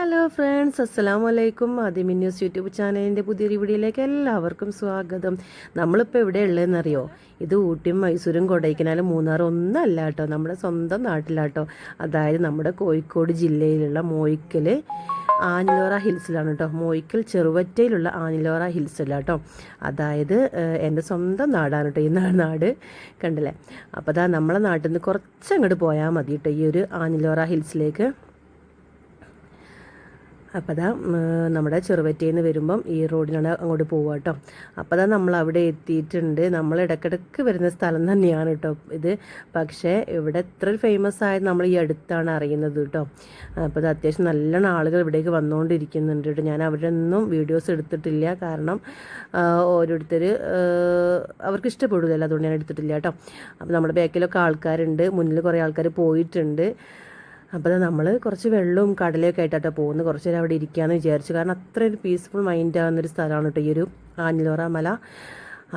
Hello friends അസ്സലാമു വലൈക്കും ആദ്യമി news YouTube ചാനലിന്റെ പുതിയൊരു വീഡിയോയിലേക്ക് എല്ലാവർക്കും സ്വാഗതം. നമ്മളിപ്പോൾ എവിടെ ഉള്ളതെന്നറിയോ ഇത് ഊട്ടിയും മൈസൂരും കൊടൈക്കനാലും മൂന്നാറും ഒന്നല്ല കേട്ടോ നമ്മുടെ സ്വന്തം നാട്ടിലാട്ടോ. അതായത് നമ്മുടെ കോഴിക്കോട് ജില്ലയിലുള്ള മോയിക്കൽ ആനിലോറ ഹിൽസിലാണ് കേട്ടോ മോയിക്കൽ ചെറുവറ്റയിലുള്ള ആനിലോറ ഹിൽസിലാണ് കേട്ടോ അതായത് എന്റെ സ്വന്തം നാടാണ് കേട്ടോ ഈ നാട്. കണ്ടില്ലേ? അപ്പോൾ അതാ നമ്മളെ നാട്ടിൽ നിന്ന് കുറച്ചങ്ങോട്ട് പോയാൽ മതി കേട്ടോ ഈ ഒരു ആനിലോറ ഹിൽസിലേക്ക്. അപ്പോൾ അതാ നമ്മുടെ ചെറുവറ്റയിൽ നിന്ന് വരുമ്പം ഈ റോഡിനാണ് അങ്ങോട്ട് പോവുക കേട്ടോ അപ്പോൾ അതാ നമ്മൾ അവിടെ എത്തിയിട്ടുണ്ട്. നമ്മൾ ഇടയ്ക്കിടയ്ക്ക് വരുന്ന സ്ഥലം തന്നെയാണ് കേട്ടോ ഇത്. പക്ഷേ ഇവിടെ എത്ര ഫേമസ് ആയത് നമ്മൾ ഈ അടുത്താണ് അറിയുന്നത് കേട്ടോ അപ്പോൾ അത് അത്യാവശ്യം നല്ലോണം ആളുകൾ ഇവിടേക്ക് വന്നുകൊണ്ടിരിക്കുന്നുണ്ട് കേട്ടോ ഞാൻ അവരുടെ ഒന്നും വീഡിയോസ് എടുത്തിട്ടില്ല. കാരണം ഓരോരുത്തർ അവർക്ക് ഇഷ്ടപ്പെടുകയല്ല. അതുകൊണ്ട് ഞാൻ എടുത്തിട്ടില്ല കേട്ടോ അപ്പോൾ നമ്മുടെ ബാക്കിലൊക്കെ ആൾക്കാരുണ്ട്. മുന്നിൽ കുറേ ആൾക്കാർ പോയിട്ടുണ്ട്. അപ്പോൾ നമ്മൾ കുറച്ച് വെള്ളവും കടലയൊക്കെ ആയിട്ടാട്ടോ പോകുന്നത്. കുറച്ച് നേരം അവിടെ ഇരിക്കാമെന്ന് വിചാരിച്ചു. കാരണം അത്ര ഒരു പീസ്ഫുൾ മൈൻഡ് ആകുന്നൊരു സ്ഥലമാണ് കേട്ടോ ഈ ഒരു ആഞ്ഞിലോറ മല.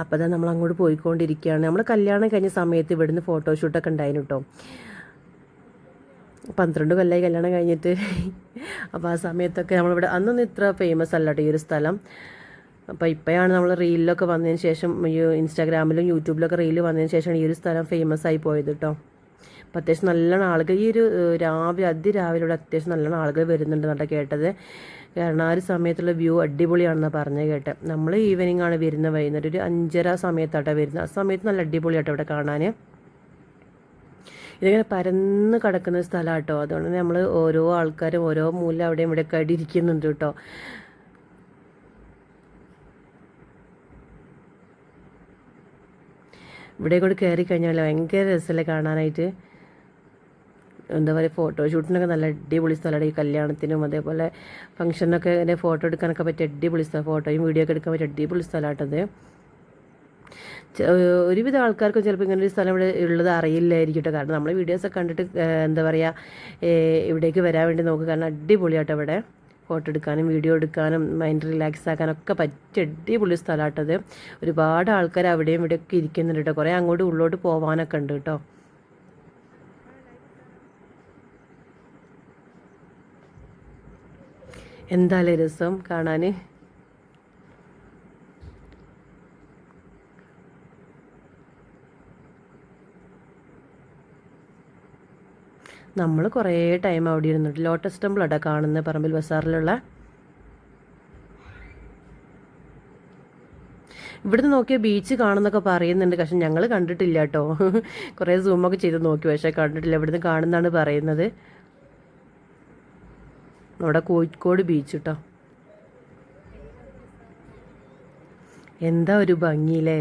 അപ്പോൾ അതാ നമ്മൾ അങ്ങോട്ട് പോയിക്കൊണ്ടിരിക്കുകയാണ്. നമ്മൾ കല്യാണം കഴിഞ്ഞ സമയത്ത് ഇവിടുന്ന് ഫോട്ടോഷൂട്ടൊക്കെ ഉണ്ടായിരുന്നു കേട്ടോ പന്ത്രണ്ട് കൊല്ലമായി കല്യാണം കഴിഞ്ഞിട്ട്. അപ്പോൾ ആ സമയത്തൊക്കെ നമ്മളിവിടെ അന്നൊന്നും ഇത്ര ഫേമസ് അല്ല കേട്ടോ ഈ ഒരു സ്ഥലം. അപ്പോൾ ഇപ്പോഴാണ് നമ്മൾ റീലിലൊക്കെ വന്നതിന് ശേഷം ഇൻസ്റ്റാഗ്രാമിലും യൂട്യൂബിലൊക്കെ റീൽ വന്നതിന് ശേഷമാണ് ഈ ഒരു സ്ഥലം ഫേമസ് ആയി പോയത് കേട്ടോ അപ്പോൾ അത്യാവശ്യം നല്ലോണം ആളുകൾ ഈ ഒരു രാവിലെ അതിരാവിലെ ഇവിടെ അത്യാവശ്യം നല്ലോണം ആളുകൾ വരുന്നുണ്ടെന്നാണ് കേട്ടത്. കാരണം ആ ഒരു സമയത്തുള്ള വ്യൂ അടിപൊളിയാണെന്ന് പറഞ്ഞു കേട്ടത് നമ്മൾ ഈവനിങ് ആണ് വരുന്നത് വൈകുന്നേരം. ഒരു അഞ്ചര സമയത്താട്ടോ വരുന്നത്. ആ സമയത്ത് നല്ല അടിപൊളിയാട്ടോ ഇവിടെ കാണാൻ ഇതിങ്ങനെ പരന്ന് കിടക്കുന്ന സ്ഥലമാണ് കേട്ടോ അതുകൊണ്ട് നമ്മൾ ഓരോ ആൾക്കാരും ഓരോ മൂല അവിടെയും ഇവിടെയൊക്കെ ആയിട്ട് ഇരിക്കുന്നുണ്ട് കേട്ടോ. ഇവിടെ കൂടെ കയറി കഴിഞ്ഞാൽ ഭയങ്കര രസമല്ലേ കാണാനായിട്ട്? എന്താ പറയുക ഫോട്ടോഷൂട്ടിനൊക്കെ നല്ല അടിപൊളി സ്ഥലമാണ്. ഈ കല്യാണത്തിനും അതേപോലെ ഫംഗ്ഷനൊക്കെ ഇങ്ങനെ ഫോട്ടോ എടുക്കാനൊക്കെ പറ്റിയ അടിപൊളി സ്ഥലം ഫോട്ടോയും വീഡിയോ ഒക്കെ എടുക്കാൻ പറ്റിയ അടിപൊളി സ്ഥലമായിട്ടത് ഒരുവിധം ഒരുവിധ ആൾക്കാർക്ക് ചിലപ്പോൾ ഇങ്ങനെ ഒരു സ്ഥലം ഇവിടെ ഉള്ളത് അറിയില്ലായിരിക്കും കേട്ടോ കാരണം നമ്മൾ വീഡിയോസൊക്കെ കണ്ടിട്ട് എന്താ പറയുക ഇവിടേക്ക് വരാൻ വേണ്ടി നോക്കുക കാരണം അടിപൊളിയാട്ടോ ഇവിടെ. ഫോട്ടോ എടുക്കാനും വീഡിയോ എടുക്കാനും മൈൻഡ് റിലാക്സ് ആക്കാനൊക്കെ പറ്റിയ അടിപൊളി സ്ഥലമാട്ടത് ഒരുപാട് ആൾക്കാർ അവിടെയും ഇവിടെയൊക്കെ ഇരിക്കുന്നുണ്ട് കേട്ടോ. കുറേ അങ്ങോട്ട് ഉള്ളോട്ട് പോകാനൊക്കെ ഉണ്ട് കേട്ടോ. എന്തായാലും രസം കാണാൻ നമ്മൾ കുറേ ടൈം അവിടെ ഇരുന്നിട്ട് ലോട്ടസ് ടെമ്പിൾ അട കാണുന്നത് പറമ്പിൽ ബസാറിലുള്ള. ഇവിടുന്ന് നോക്കിയ ബീച്ച് കാണുന്നൊക്കെ പറയുന്നുണ്ട് പക്ഷെ ഞങ്ങൾ കണ്ടിട്ടില്ല കേട്ടോ. കുറേ സൂമൊക്കെ ചെയ്ത് നോക്കി പക്ഷേ കണ്ടിട്ടില്ല. ഇവിടുന്ന് കാണുന്നതാണ് പറയുന്നത്. നമ്മുടെ കോഴിക്കോട് ബീച്ച് കേട്ടോ എന്താ ഒരു ഭംഗിയില്ലേ?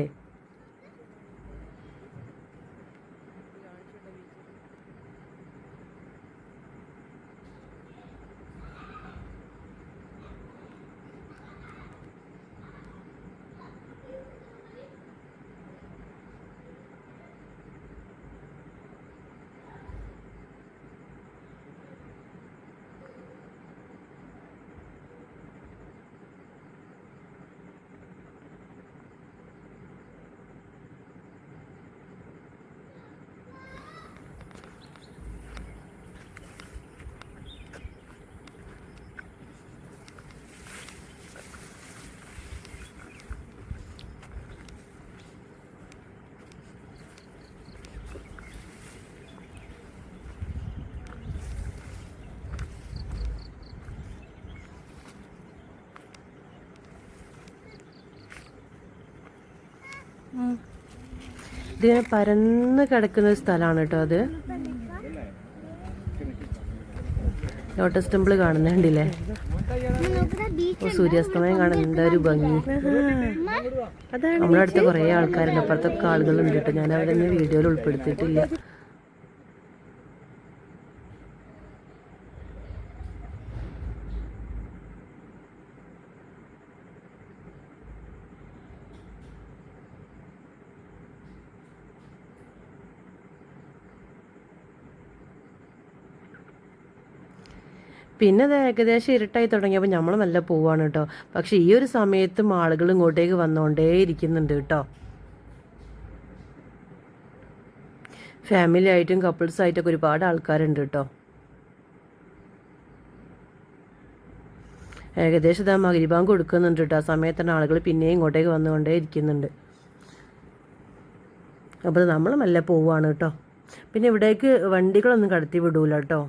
ഇതിങ്ങനെ പരന്ന് കിടക്കുന്ന ഒരു സ്ഥലമാണ് കേട്ടോ അത്. Lotus temple കാണുന്നുണ്ടല്ലേ? ഓ സൂര്യാസ്തമയം കാണുന്ന എന്താ ഒരു ഭംഗി. നമ്മുടെ അടുത്ത് കുറേ ആൾക്കാരുണ്ട്. അപ്പുറത്തൊക്കെ ആളുകളുണ്ട് കേട്ടോ. ഞാൻ അവിടെ നിന്ന് വീഡിയോയിൽ ഉൾപ്പെടുത്തിയിട്ടില്ല. പിന്നെ അത് ഏകദേശം ഇരുട്ടായി തുടങ്ങിയപ്പോൾ നമ്മൾ നല്ല പോവാണ് കേട്ടോ പക്ഷെ ഈ ഒരു സമയത്തും ആളുകൾ ഇങ്ങോട്ടേക്ക് വന്നുകൊണ്ടേ ഇരിക്കുന്നുണ്ട് കേട്ടോ ഫാമിലി ആയിട്ടും കപ്പിൾസ് ആയിട്ടൊക്കെ ഒരുപാട് ആൾക്കാരുണ്ട് കേട്ടോ ഏകദേശം ഇതാ മകരിബാങ്ക് കൊടുക്കുന്നുണ്ട് കേട്ടോ ആ സമയത്താണ് ആളുകൾ പിന്നെയും ഇങ്ങോട്ടേക്ക് വന്നുകൊണ്ടേ ഇരിക്കുന്നുണ്ട്. അപ്പോൾ നമ്മൾ നല്ല പോവാണ് കേട്ടോ പിന്നെ ഇവിടേക്ക് വണ്ടികളൊന്നും കടത്തി വിടൂല കേട്ടോ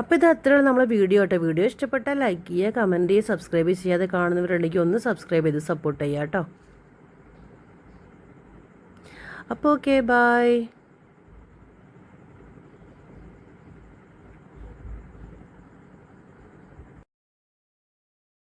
അപ്പോൾ ഇത് അത്രയുള്ള നമ്മളെ വീഡിയോ കേട്ടോ. വീഡിയോ ഇഷ്ടപ്പെട്ടാൽ ലൈക്ക് ചെയ്യുക കമന്റ് ചെയ്യുക സബ്സ്ക്രൈബ് ചെയ്യാതെ കാണുന്നവരുണ്ടെങ്കിൽ ഒന്ന് സബ്സ്ക്രൈബ് ചെയ്ത് സപ്പോർട്ട് ചെയ്യുക കേട്ടോ. അപ്പോൾ ഓക്കെ ബായ്